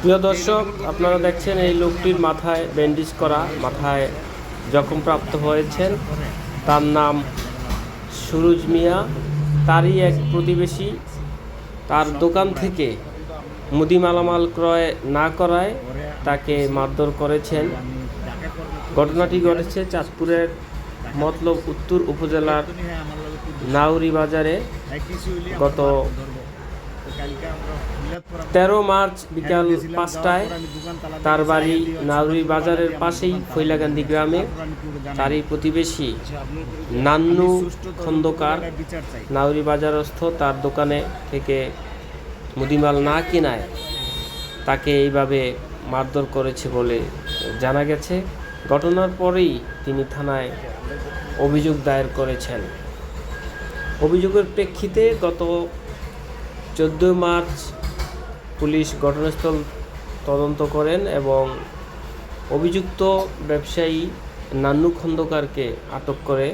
প্রিয় দর্শক, আপনারা দেখছেন এই লোকটির মাথায় ব্যান্ডেজ করা, মাথায় জখম প্রাপ্ত হয়েছেন। তার নাম সুরুজ মিয়া। তারই এক প্রতিবেশী তার দোকান থেকে মুদি মালামাল ক্রয় না করায় তাকে মারধর করেছেন। ঘটনাটি ঘটেছে চাঁদপুরের মতলব উত্তর উপজেলার নাউরি বাজারে গত তেরো মার্চ বিকাল পাঁচটায় তার বাড়ি নাউরি বাজারের পাশেই ফৈলাকান্দি গ্রামে তারই প্রতিবেশী নান্নু খন্দকার নাউরি বাজারস্থ তার দোকানে থেকে মুদিমাল না কেনায় তাকে এইভাবে মারধর করেছে বলে জানা গেছে। ঘটনার পরেই তিনি থানায় অভিযোগ দায়ের করেছেন। অভিযোগের প্রেক্ষিতে গত চোদ্দোই মার্চ পুলিশ ঘটনাস্থল তদন্ত করেন এবং অভিযুক্ত ব্যবসায়ী নান্নু খন্দকারকে আটক করে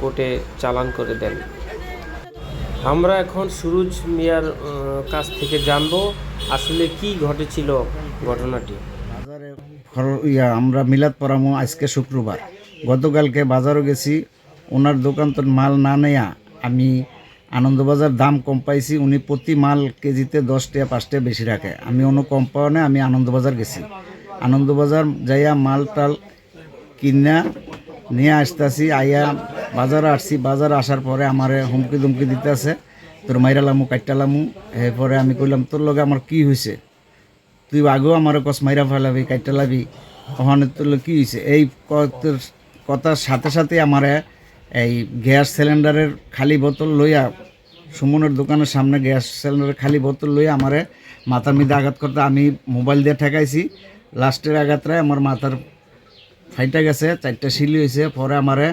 কোর্টে চালান করে দেন। আমরা এখন সুরুজ মিয়ার কাছ থেকে জানব আসলে কি ঘটেছিল ঘটনাটি। ইয়া, আমরা মিলাদ পড়ামো আজকে শুক্রবার। গতকালকে বাজারও গেছি, ওনার দোকান তো মাল না নেয়া আমি আনন্দবাজার দাম কম পাইছি, উনি প্রতি মাল কেজিতে দশ টাকা পাঁচ টাকা বেশি রাখে। আমি অন্য কম পাওয়া নেই আমি আনন্দবাজার গেছি। আনন্দবাজার যাইয়া মাল টাল কিনা, নিয়ে আসতেছি, আইয়া বাজারে আসছি। বাজারে আসার পরে আমার হুমকি দুমকি দিতে আছে তোর মাইরালামু কাটটালামু এরপরে আমি কইলাম, তোর লগে আমার কি হয়েছে তুই আগেও আমার কস, মাইরা ফেলাবি কাইটা লাবি। ওখানে তোর কি হয়েছে এই কথার সাথে সাথে আমারে এই গ্যাস সিলিন্ডারের খালি বোতল লইয়া সুমনের দোকানের সামনে গ্যাস সিলিন্ডারের খালি বোতল লইয়া আমারে মাথার মধ্যে আঘাত করতে আমি মোবাইল দিয়ে ঠেকাইছি। লাস্টের আঘাতটায় আমার মাথার ফাইটা গেছে, চারটা শিলি হয়েছে পরে আমারে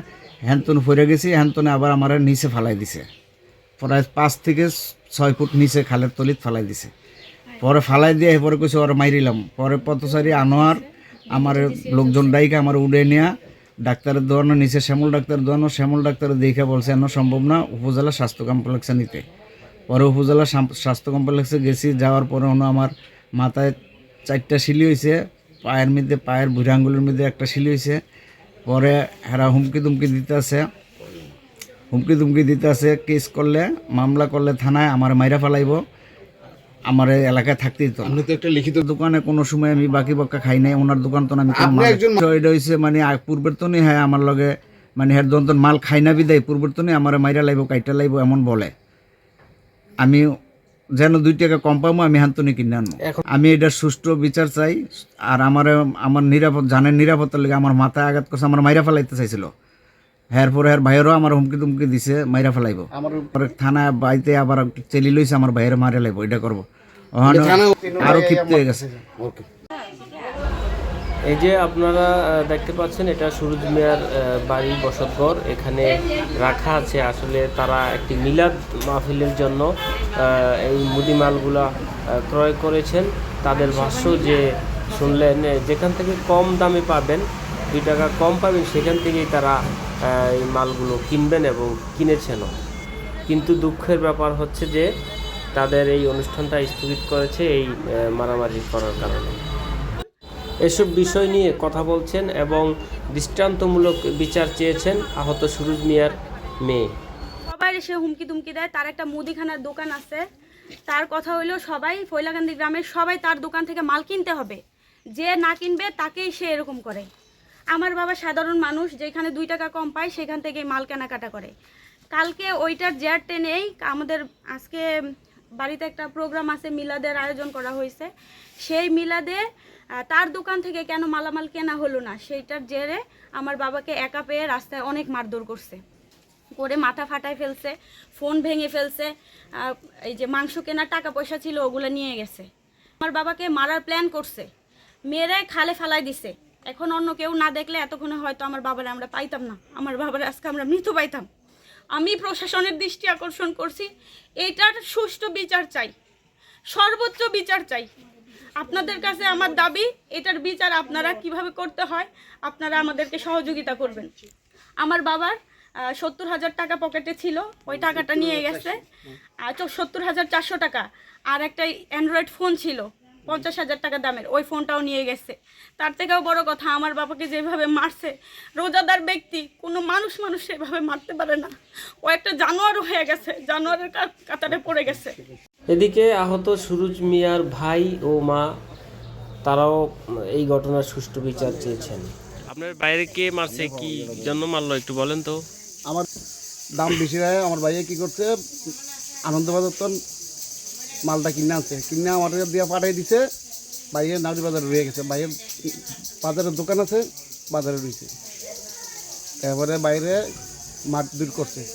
হ্যান্তন ফিরে গেছি হ্যান্তনে আবার আমারে নিচে ফালাই দিছে। প্রায় পাঁচ থেকে ছয় ফুট নিচে খালের তলিত ফালাই দিছে। পরে ফালাই দিয়ে পরে কইছে ওরা মাইরিলাম। পরে পথচারী আনোয়ার আমার লোকজন ডাইকে আমার উড়ে নেয়া ডাক্তারের দোয়ানো নিচে শ্যামল ডাক্তার দোয়ানো শ্যামল ডাক্তার দেখে বলছে এন সম্ভব না, উপজেলা স্বাস্থ্য কমপ্লেক্সে নিতে। পরে উপজেলা স্বাস্থ্য কমপ্লেক্সে গেছি, যাওয়ার পরে ওনো আমার মাথায় চারটা শিলি হয়েছে পায়ের মধ্যে, পায়ের বুড়ি আঙ্গুলের মধ্যে একটা শিলি হয়েছে পরে হেরা হুমকি দুমকি দিতে আছে হুমকি দুমকি দিতে আছে কেস করলে, মামলা করলে থানায় আমার মাইরা ফেলাইব। আমার এলাকায় থাকতেই তো। আপনি তো একটা লিখিত দোকানে কোনো সময় আমি বাকি বক্কা খাই নাই ওনার দোকান তো আমি এটা হইছে মানে পূর্বের তো হ্যাঁ আমার লগে মানে হের দন্ত মাল খাই না বিদায় পূর্বের তো আমার মাইরা লাইব কাইটা লাইব এমন বলে। আমি যেন দুই টাকা কম পাবো আমি হান্তনি কিনে আনব আমি এটা সুষ্ঠু বিচার চাই আর আমার আমার নিরাপদ জানের নিরাপত্তার লেগে আমার মাথায় আঘাত করছে আমার মাইরা ফেলাইতে চাইছিল। হ্যার পরে হ্যার ভাইয়েরও আমার হুমকি তুমকি দিছে মাইরা ফেলাইব। আমার পরে থানা বাইতে আবার চেলি লইছে আমার ভাইয়ের মারে লাইব এটা করব। আরও ক্ষিপ্ত হয়ে গেছে। এই যে আপনারা দেখতে পাচ্ছেন এটা সুরজ মিয়ার আহ, বাড়ি বসতঘর। এখানে রাখা আছে আসলে তারা একটি মিলাদ মাহফিলের জন্য এই মুদিমালগুলা ক্রয় করেছেন। তাদের ভাষ্য যে শুনলেন যেখান থেকে কম দামে পাবেন দুই টাকা কম পাবেন সেখান থেকেই তারা এই মালগুলো কিনবেন এবং কিনেছেনও। কিন্তু দুঃখের ব্যাপার হচ্ছে যে, তাদের এই অনুষ্ঠানটা স্থগিত করেছে এই মারামারি করার কারণে। এসব বিষয় নিয়ে কথা বলছেন এবং দৃষ্টান্তমূলক বিচার চেয়েছেন আহত সুরুজ মিয়ার মেয়ে। সবাই এসে হুমকি তুমকি দেয়। তার একটা মুদিখানার দোকান আছে। তার কথা হইল সবাই ফৈলাকান্দি গ্রামের সবাই তার দোকান থেকে মাল কিনতে হবে। যে না কিনবে তাকেই সে এরকম করে। আমার বাবা সাধারণ মানুষ, যেখানে দুই টাকা কম পায়, সেখান থেকে মাল কেনাকাটা করে। কালকে ওইটার জেয়ার টেনেই আমাদের আজকে বাড়িতে একটা প্রোগ্রাম আছে, মিলাদের আয়োজন করা হয়েছে। সেই মিলাদে তার দোকান থেকে কেন মালামাল কেনা হলো না, সেইটার জেরে আমার বাবাকে একা পেয়ে রাস্তায় অনেক মারধর করছে। করে মাথা ফাটায় ফেলছে, ফোন ভেঙে ফেলছে এই যে মাংস কেনার টাকা পয়সা ছিল, ওগুলো নিয়ে গেছে। আমার বাবাকে মারার প্ল্যান করছে। মেরে খালে ফালাই দিছে। এখন অন্য কেউ না দেখলে এতক্ষণে হয়তো আমার বাবারে আমরা পাইতাম না। আমার বাবারে আজকে আমরা মৃত পাইতাম। আমি প্রশাসনের দৃষ্টি আকর্ষণ করছি এইটার সুষ্ঠু বিচার চাই, সর্বোচ্চ বিচার চাই। আপনাদের কাছে আমার দাবি, এটার বিচার আপনারা কীভাবে করতে হয়, আপনারা আমাদেরকে সহযোগিতা করবেন। আমার বাবার সত্তর হাজার টাকা পকেটে ছিল, ওই টাকাটা নিয়ে গেছে। সত্তর হাজার চারশো টাকা। আর একটা অ্যান্ড্রয়েড ফোন ছিল পঞ্চাশ হাজার টাকা দামের। ওই ফোনটাও নিয়ে গেছে। তার থেকেও বড় কথা আমার বাবাকে যেভাবে মারছে রোজাদার ব্যক্তি কোনো মানুষ মানুষ সেভাবে মারতে পারে না। ও একটা জানোয়ার হয়ে গেছে জানোয়ারের কাতারে পড়ে গেছে। এদিকে আহত সুরুজ মিয়ার ভাই ও মা তারাও এই ঘটনার সুষ্ঠু বিচার চেয়েছেন। আপনার বাইরে কে মারছে কি জন্য মারলো একটু বলেন তো। আমার দাম বেশি হয় আমার ভাইয়ে কি করছে? আনন্দবাজার তো মালটা কিনে আনছে। কিনে আমার দিয়ে পাঠিয়ে দিছে বাইরে নাউরি বাজারে রয়ে গেছে। বাইরে বাজারের দোকান আছে বাজারে রয়েছে। তারপরে বাইরে মাঠ দূর করছে।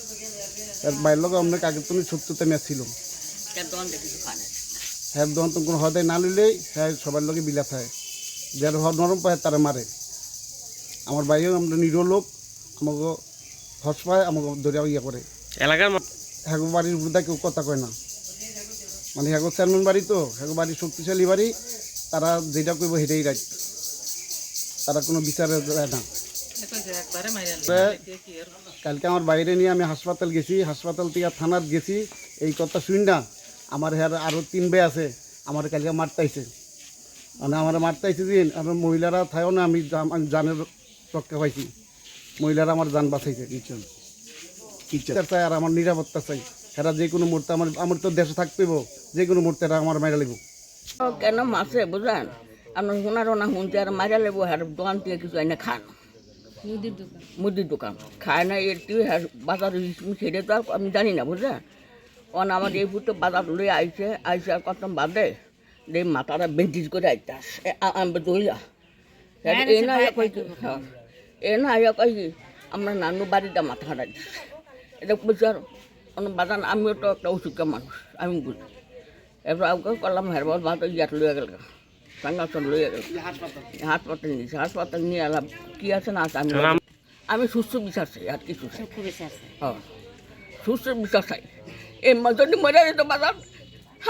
বাইরের লোক অনেক আগের তুমি সত্যতে মেয়ে ছিল। হ্যাঁ দোকান তো কোনো হদায় না লইলেই হ্যাঁ সবার লোকে বিলাত হয়। যার হ- নরম পায় তারা মারে। আমার বাইরেও আমরা নিরীহ লোক আমাকে হস পায় আমাকে ধরে ইয়ে করে। এলাকার হ্যাগো বাড়ির বৃদ্ধা কেউ কথা কয় না। মানে হ্যাগো চেয়ারম্যান বাড়ি তো হ্যাগো বাড়ি শক্তিশালী বাড়ি তারা যেটা করব সেটাই রাইট। তারা কোনো বিচারে না। কালকে আমার বাইরে নিয়ে আমি হাসপাতাল গেছি হাসপাতাল থেকে থানার গেছি এই কথা শুন না আমার হ্যাঁ আরও তিন বে আছে আমার কালকে মারতাইছে মানে আমার মারতাইছে দিন আমার মহিলারা থাকেও না আমি জানের রক্ষা পাইছি। মহিলারা আমার জান বাঁচাইছে কিচন বিচার চাই আর আমার নিরাপত্তা চাই। এরা যে কোনো মুহূর্তে আমার আমার তো দেশে থাকতে হইবো, যে কোনো মুহূর্তে আমার মেরে লিব ও কেন মাসে বুঝলেন? আপনার শোনারও না শুনতে আর মারা লেবো আর দোকান থেকে কিছু এনে খান। মুদির দোকান। মুদির দোকান। খায় না আর বাজার ছেড়ে তো আর আমি জানি না বুঝলেন? অন আমার এই ফুটে বাজার লই আইছে আইসে আর কত বাদে দে মাথাটা বেন্টিজ করে আইতাস আমি দইলা। এ না আয়া হ্যাঁ এ না আয়া কইছি আমরা নানু বাড়িটা মাথা হারাই এটা বুঝছি আর অন্য বাজার আমিও তো একটা অসুখের মানুষ আমি বুঝি। এবার আমাকে করলাম হেরবার ভাত ইয়াত লইয়া গেল লইয়া গেল। হাসপাতাল? নিয়েছে হাসপাতাল নিয়ে এলাম। কি আছে না আছে আমি আমি সুস্থ বিশ্বাস চাই আর কিছু চাই। হ্যাঁ সুস্থ বিশ্বাস চাই। এই যদি মরে যেত বাজার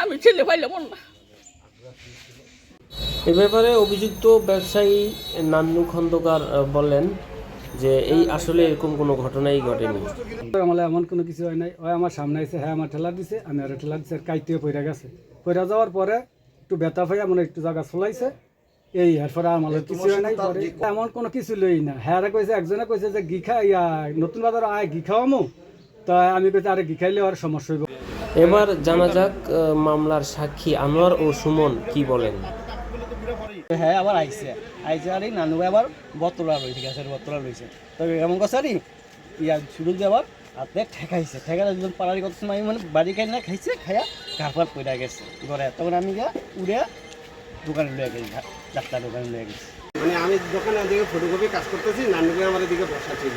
আমি ছেলে পাইলাম না। এ ব্যাপারে অভিযুক্ত ব্যবসায়ী নান্নু খন্দকার বলেন যে এই আসলে এরকম কোনো ঘটনাই ঘটেনি। আমার এমন কোনো কিছু হয় নাই। ওই আমার সামনে এসে হ্যাঁ আমার ঠেলা দিছে আমি আর ঠেলা দিছে কাইতে পড়ে গেছে। পড়ে যাওয়ার পরে একটু ব্যথা হয়ে মানে একটু জায়গা চলাইছে এই এরপরে আমার কিছু হয় নাই পরে এমন কোনো কিছু লই না। হ্যাঁ কইছে একজনে কইছে যে গি খা ইয়া নতুন বাজার আয় গি খাওয়ামো। তা আমি কইছি আরে গি খাইলে আর সমস্যা হইব। এবার জানা যাক মামলার সাক্ষী আনোয়ার ও সুমন কি বলেন। হ্যাঁ আবার আইসে আইসে আর এই নানু আবার বতলা রয়েছে গ্যাসের বতলা রয়েছে তবে এমন কথা আর, ইয়া শুরু দিয়ে আবার হাতে ঠেকাইছে। ঠেকালে দুজন পাড়ারি কত সময় মানে বাড়ি খাই না, খাইছে, খাইয়া ঘাফার পড়ে গেছে। ঘরে তখন আমি গিয়া উড়ে দোকানে লয়ে গেছি ডাক্তার দোকানে লয়ে গেছি। মানে আমি দোকানে দিকে ফটোকপি কাজ করতেছি নানুকে আমার দিকে বসা ছিল।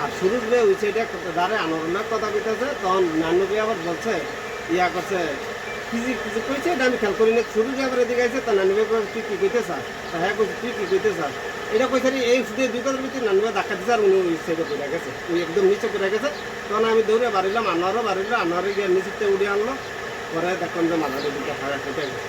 আর শুরু করে ওই সাইডে দাঁড়ে আনন্দ কথা কইতেছে, তখন নানুকে আবার বলছে, ইয়া করছে কিছু কিছু কইছে এটা আমি খেয়াল করি না শুরু যে এদিকে আছে তা কয়, তুই কি কইতে চাস? তা হ্যাঁ কইছে তুই কি কইতে চাস? এটা কইছে এই ফুটে দুই কথার ভিতরে নানুকে ধাক্কা দিছে আর উনি ওই সাইডে পড়ে গেছে। উনি একদম নিচে পড়ে গেছে। তখন আমি দৌড়ে বাড়িলাম আনোয়ারও বাড়িলাম আনোয়ারে গিয়ে নিচে উড়ে আনলো। পরে দেখলাম যে মাথার দিকে ফায়ার ফুটে গেছে।